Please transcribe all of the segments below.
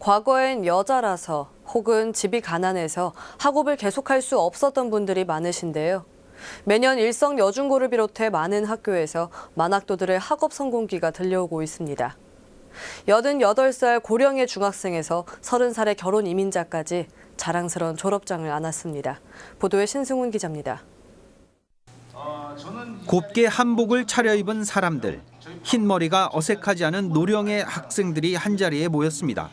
과거엔 여자라서 혹은 집이 가난해서 학업을 계속할 수 없었던 분들이 많으신데요. 매년 일성 여중고를 비롯해 많은 학교에서 만학도들의 학업 성공기가 들려오고 있습니다. 88살 고령의 중학생에서 30살의 결혼 이민자까지 자랑스러운 졸업장을 안았습니다. 보도에 신승훈 기자입니다. 곱게 한복을 차려입은 사람들, 흰 머리가 어색하지 않은 노령의 학생들이 한자리에 모였습니다.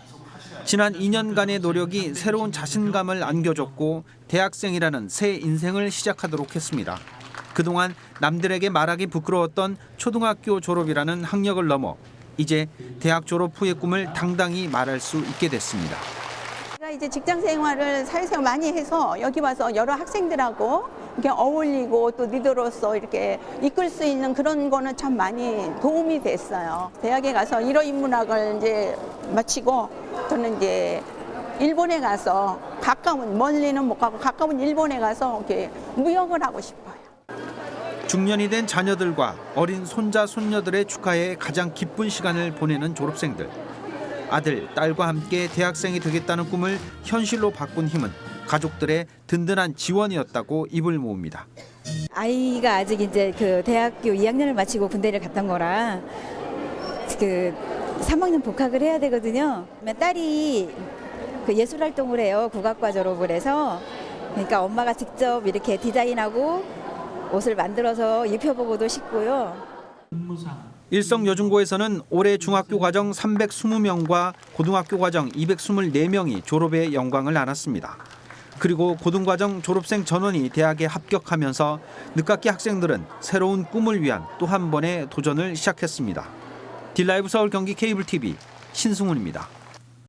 지난 2년간의 노력이 새로운 자신감을 안겨줬고 대학생이라는 새 인생을 시작하도록 했습니다. 그동안 남들에게 말하기 부끄러웠던 초등학교 졸업이라는 학력을 넘어 이제 대학 졸업 후의 꿈을 당당히 말할 수 있게 됐습니다. 제가 이제 직장 생활을 사회생활 많이 해서 여기 와서 여러 학생들하고 이렇게 어울리고 또 리더로서 이렇게 이끌 수 있는 그런 거는 참 많이 도움이 됐어요. 대학에 가서 일어인문학을 이제 마치고 저는 이제 일본에 가서 가까운 멀리는 못 가고 가까운 일본에 가서 이렇게 무역을 하고 싶어요. 중년이 된 자녀들과 어린 손자 손녀들의 축하에 가장 기쁜 시간을 보내는 졸업생들. 아들, 딸과 함께 대학생이 되겠다는 꿈을 현실로 바꾼 힘은 가족들의 든든한 지원이었다고 입을 모읍니다. 아이가 아직 이제 그 대학교 2학년을 마치고 군대를 갔던 거라 그 3학년 복학을 해야 되거든요. 딸이 그 예술 활동을 해요. 국악과 졸업을 해서 그러니까 엄마가 직접 이렇게 디자인하고 옷을 만들어서 입혀보고도 싶고요. 일성 여중고에서는 올해 중학교 과정 320명과 고등학교 과정 224명이 졸업의 영광을 안았습니다. 그리고 고등과정 졸업생 전원이 대학에 합격하면서 늦깎이 학생들은 새로운 꿈을 위한 또 한 번의 도전을 시작했습니다. 딜라이브 서울 경기 케이블 TV 신승훈입니다.